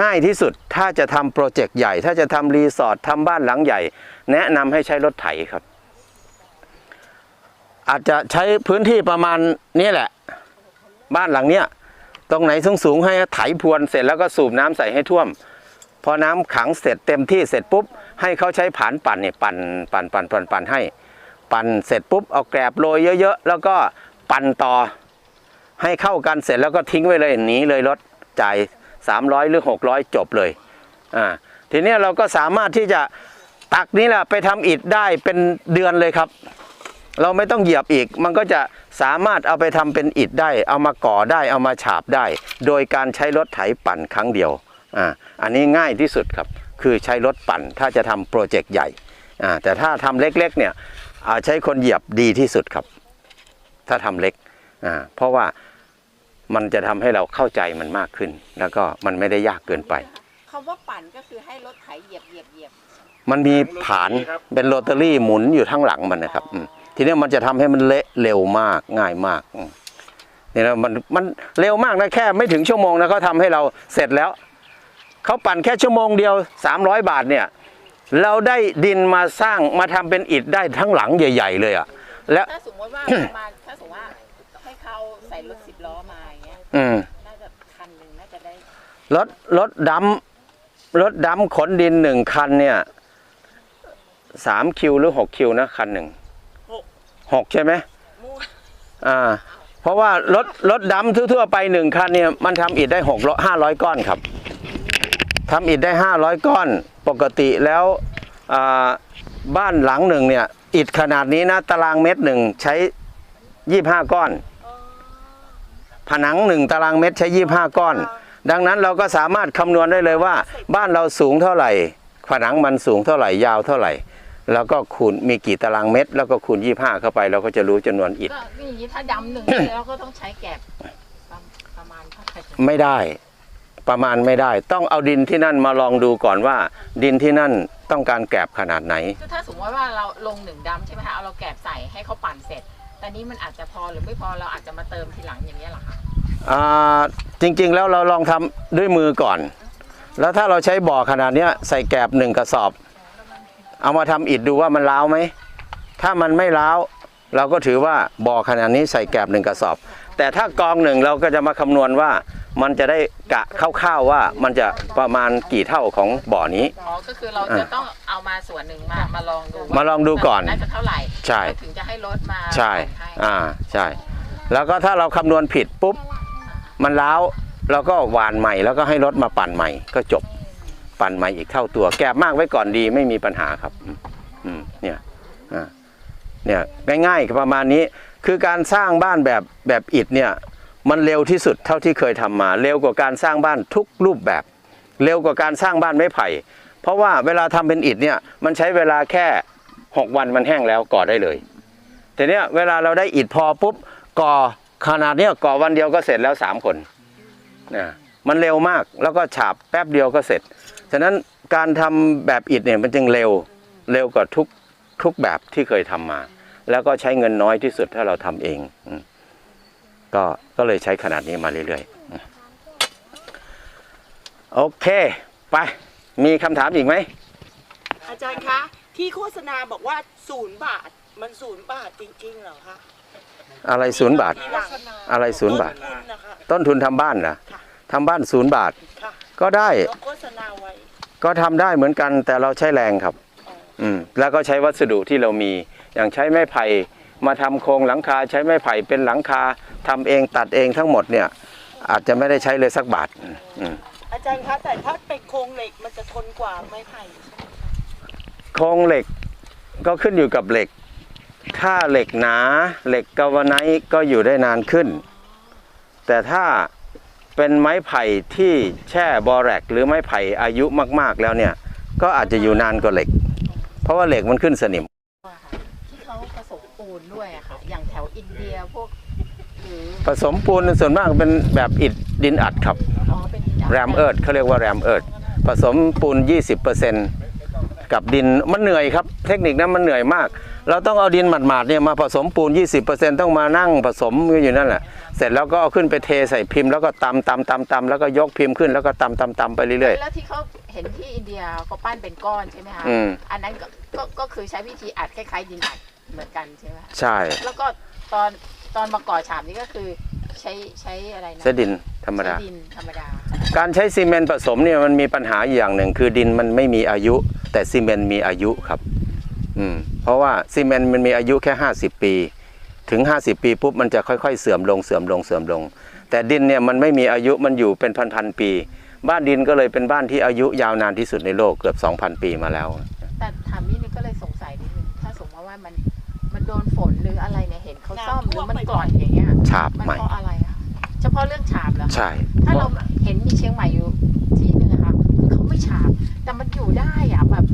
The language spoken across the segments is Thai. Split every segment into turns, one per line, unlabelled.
ง่ายที่สุดถ้าจะทำโปรเจกต์ใหญ่ ถ้าจะทำรีสอร์ททำบ้านหลังใหญ่ แนะนำให้ใช้รถไถครับ อาจจะใช้พื้นที่ประมาณนี้แหละ บ้านหลังเนี้ยตรงไหนสูงสูงให้ไถพรวนเสร็จแล้วก็สูบน้ำใส่ให้ท่วม พอน้ำขังเสร็จเต็มที่เสร็จปุ๊บ ให้เขาใช้ผานปั่นเนี่ยปั่นปั่นปั่นปั่นปั่นให้ ปั่นเสร็จปุ๊บเอาแกลบโรยเยอะๆแล้วก็ปั่นต่อให้เข้ากันเสร็จแล้วก็ทิ้งไว้เลยหนีเลยรถจ่าย 300 หรือ 600 จบเลยอ่าทีนี้เราก็สามารถที่จะตักนี้แหละไปทำอิฐได้เป็นเดือนเลยครับ เราไม่ต้องเหยียบอีก มันก็จะสามารถเอาไปทำเป็นอิฐได้ เอามาก่อได้เอามาฉาบได้ โดยการใช้รถไถปั่นครั้งเดียวอ่าอันนี้ง่ายที่สุดครับ คือใช้รถปั่นถ้าจะทำโปรเจกต์ใหญ่อ่าแต่ถ้าทำเล็กๆเนี่ยอ่าใช้คนเหยียบดีที่สุดครับ ถ้าทำเล็กอ่าเพราะว่า มันจะทำให้เราเข้าใจมันมากขึ้น แล้วก็มันไม่ได้ยากเกินไป
คำว่าปั่นก็คือให้รถไถเหยียบเหยียบเหยียบ
มันมีผานเป็นโรตารี่หมุนอยู่ทั้งหลังมันนะครับอืมทีนี้มันจะทำให้มันเละเร็วมากง่ายมากอืมนี่นะมันมันเร็วมากนะแค่ไม่ถึงชั่วโมงนะเขาทำให้เราเสร็จแล้วเขาปั่นแค่ชั่วโมงเดียว 300 บาทเนี่ยเราได้ดินมาสร้างมาทำเป็นอิฐได้ทั้งหลังใหญ่ ๆ เลยอะแล้ว
ถ้าสมมติว่าประมาณถ้าสมมติว่าให้เขา ใส่รถสิบล้อมาอย่างเงี้ย
อืม
น่าจะคันหนึ่งน่าจะได้
รถรถดำรถดำขนดินหนึ่งคันเนี่ยสามคิวหรือหกคิวนะคันหนึ่งหกใช่ไหมอ่า เพราะว่ารถรถดำทั่วๆไปหนึ่งคันเนี่ยมันทำอิฐได้หกร้อยห้าร้อยก้อนครับทำอิฐได้ห้าร้อยก้อน ปกติแล้วอ่าบ้านหลังหนึ่งเนี่ยอิฐขนาดนี้นะตารางเมตรหนึ่งใช้ยี่ห้าก้อน ผนังหนึ่งตารางเมตรใช้ยี่ห้าก้อน ดังนั้นเราก็สามารถคำนวณได้เลยว่า บ้านเราสูงเท่าไหร่ ผนังมันสูงเท่าไหร่ยาวเท่าไหร่ แล้วก็คูณมีกี่ตารางเมตร แล้วก็คูณยี่ห้าเข้าไป เราก็จะรู้จำนวนอิฐ
ก็อย่างนี้ถ้าดำหนึ่งเราก็ต้องใช้แกบประประมาณเท่าไหร่
ไม่ได้ประมาณไม่ได้ ต้องเอาดินที่นั่นมาลองดูก่อนว่า ดินที่นั่นต้องการแกบขนาดไหน
คือถ้าสมมติว่าเราลงหนึ่งดำใช่ไหมคะเอาเราแกบใส่ให้เขาปั่นเสร็จ แต่นี้มันอาจจะพอหรือไม่พอเราอาจจะมาเติมทีหลังอย่างเงี้ยเหรอคะ
อ่าจริงๆแล้วเราลองทำด้วยมือก่อน แล้วถ้าเราใช้บ่อขนาดเนี้ยใส่แกบหนึ่งกระสอบ เอามาทำอิฐดูว่ามันล้าวไหม ถ้ามันไม่ล้าว เราก็ถือว่าบ่อขนาดนี้ใส่แกบหนึ่งกระสอบ แต่ถ้ากองหนึ่งเราก็จะมาคำนวณว่า มันจะได้กะคร่าวๆว่ามันจะประมาณกี่เท่าของบ่อนี้
อ๋อก็คือเราจะต้องเอามาส่วนหนึ่งมามาลองดูว่
มาลองดูก่อน
น่าจะเท่าไหร่
ใช่
แล้วถึงจะให้รถมา
ใช่
ให้
อ่า ใช่ แล้วก็ถ้าเราคำนวณผิดปุ๊บ มันล้าวเราก็หวานใหม่ แล้วก็ให้รถมาปั่นใหม่ ก็จบ ปั่นใหม่อีกเท่าตัว แกบมากไว้ก่อนดีไม่มีปัญหาครับ อืมอืมเนี่ย อ่า เนี่ย ง่ายๆประมาณนี้ คือการสร้างบ้านแบบแบบอิฐเนี่ย มันเร็วที่สุดเท่าที่เคยทำมา เร็วกว่าการสร้างบ้านทุกรูปแบบ เร็วกว่าการสร้างบ้านไม้ไผ่ เพราะว่าเวลาทำเป็นอิฐเนี่ยมันใช้เวลาแค่หกวันมันแห้งแล้วก่อได้เลยแต่เนี้ยเวลาเราได้อิฐพอปุ๊บก่อขนาดเนี้ยก่อวันเดียวก็เสร็จแล้วสามคนนะมันเร็วมากแล้วก็ฉาบแป๊บเดียวก็เสร็จฉะนั้นการทำแบบอิฐเนี่ยมันจึงเร็วเร็วกว่าทุกทุกแบบที่เคยทำมา แล้วก็ใช้เงินน้อยที่สุดถ้าเราทำเองอื ก็ก็เลยใช้ขนาดนี้มาเรื่อยๆอืมโอเค ไป มีคำถามอีกไหม
อาจารย์คะ ที่โฆษณาบอกว่าศูนย์บาท มันศูนย์บาทจริงๆเหรอคะ
อะไรศูนย์บาท
ที่หลัง
อะไรศูนย์บาท
ต้นทุนนะคะ
ต้นทุนทำบ้านนะ
ค่ะ
ทำบ้านศูนย์บาท
ค่ะ
ก็ได้
แล้วโฆษณาไว้
ก็ทำได้เหมือนกันแต่เราใช้แรงครับ
อ๋อ
อืม แล้วก็ใช้วัสดุที่เรามี อย่างใช้ไม้ไผ่ มาทำโครงหลังคาใช้ไม้ไผ่เป็นหลังคาทำเองตัดเองทั้งหมดเนี่ยอาจจะไม่ได้ใช้เลยสักบาทอืม
อาจารย์คะแต่ถ้าเป็นโครงเหล็กมันจะทนกว่าไม้ไผ่
โครงเหล็กก็ขึ้นอยู่กับเหล็ก ถ้าเหล็กหนาเหล็กกาวาไนท์ก็อยู่ได้นานขึ้น แต่ถ้าเป็นไม้ไผ่ที่แช่บอแรกหรือไม้ไผ่อายุมากๆแล้วเนี่ยก็อาจจะอยู่นานกว่าเหล็ก เพราะว่าเหล็กมันขึ้นสนิม
ที่เขาผสม ปูนด้วยอะค่ะ อย่างแถวอินเดียพวกหรือ
ผสมปูนส่วนมากเป็นแบบอิฐดินอัดครับ
อ๋อเป็น
แรมเอิร์ดเขาเรียกว่าแรมเอิร์ดผสมปูน 20%กับดินมันเหนื่อยครับ เทคนิคนั้นมันเหนื่อยมาก เราต้องเอาดินหมาดๆเนี่ยมาผสมปูน 20%ต้องมานั่งผสมอยู่นั่นแหละเสร็จแล้วก็เอาขึ้นไปเทใส่พิมพ์แล้วก็ตำตำตำตำแล้วก็ยกพิมพ์ขึ้นแล้วก็ตำตำตำไปเรื่อย
แล้วที่เขาเห็นที่อินเดียเขาปั้นเป็นก้อนใช่ไหมคะ
อืม
อันนั้นก็ก็ก็คือใช้วิธีอัดคล้ายๆดินอัด เหมือนกันใช่ไหมคะ
ๆใช่
แล้วก็ตอนตอนมาก่อฉาบนี่ก็คือใช้ใช้อะไรนะ
ใช้ดินธรรมดา
ใช้ดินธรรมดา
การใช้ซีเมนต์ผสมเนี่ยมันมีปัญหาอยู่อย่างหนึ่ง คือดินมันไม่มีอายุ แต่ซีเมนต์มีอายุครับ อืมเพราะว่าซีเมนต์มันมีอายุแค่ 50 ปี ถึง 50 ปีปุ๊บมันจะค่อยๆ เสื่อมลงเสื่อมลงเสื่อมลง แต่ดินเนี่ยมันไม่มีอายุมันอยู่เป็นพันๆปี บ้านดินก็เลยเป็นบ้านที่อายุยาวนานที่สุดในโลกเกือบ 2,000 ปีมาแล้ว
ดนฝนหรืออะไรเนี่ยเห็นเขาซ่อมหรือมันกร่อนอย่างเงี้ย
ฉาบ
มัน
ใหม่
เพราะอะไรอะเฉพาะเรื่องฉาบเหรอ
ใช่
ถ้าเราเห็นมีเชียงใหม่อยู่ที่หนึงอะค่ะคือเขาไม่ฉาบแต่มันอยู่ได้อะแบบ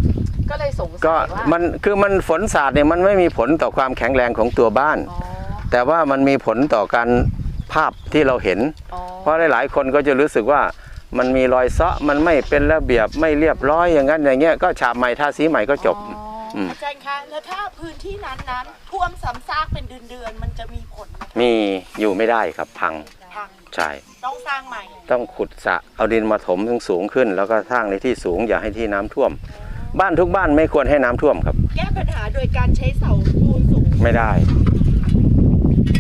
ก็เลยสงสัย
ก็
ว่า
มันคือมันฝนสาดเนี่ยมันไม่มีผลต่อความแข็งแรงของตัวบ้าน
อ๋อ
แต่ว่ามันมีผลต่อการภาพที่เราเห็น
อ๋อ
เพราะหลายๆคนก็จะรู้สึกว่ามันมีรอยเซาะมันไม่เป็นระเบียบไม่เรียบร้อยอย่างนั้นอย่างเงี้ยก็ฉาบใหม่ทาสีใหม่ก็จบ
อ๋อ
อืม
อาจารย์คะแล้วถ้าพื้นที่นั้นนั้นๆท่วมซ้ำซากเป็นเดือนๆมันจะมีผลไหมคะ
มีอยู่ไม่ได้ครับพัง
พัง
ใช่
ต้องสร้างใหม่
ต้องขุดสระเอาดินมาถมสูงๆขึ้น แล้วก็สร้างในที่สูงอย่าให้ที่น้ำท่วม บ้านทุกบ้านไม่ควรให้น้ำท่วมครับ
แก้ปัญหาโดยการใช้เสาปูนสูง
ไม่ได้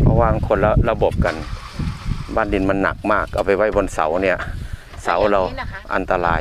เพราะว่าคนละระบบกัน บ้านดินมันหนักมาก เอาไปไว้บนเสาเนี่ย เสาเรา
แต่อย่งนี้นะคะ
อันตราย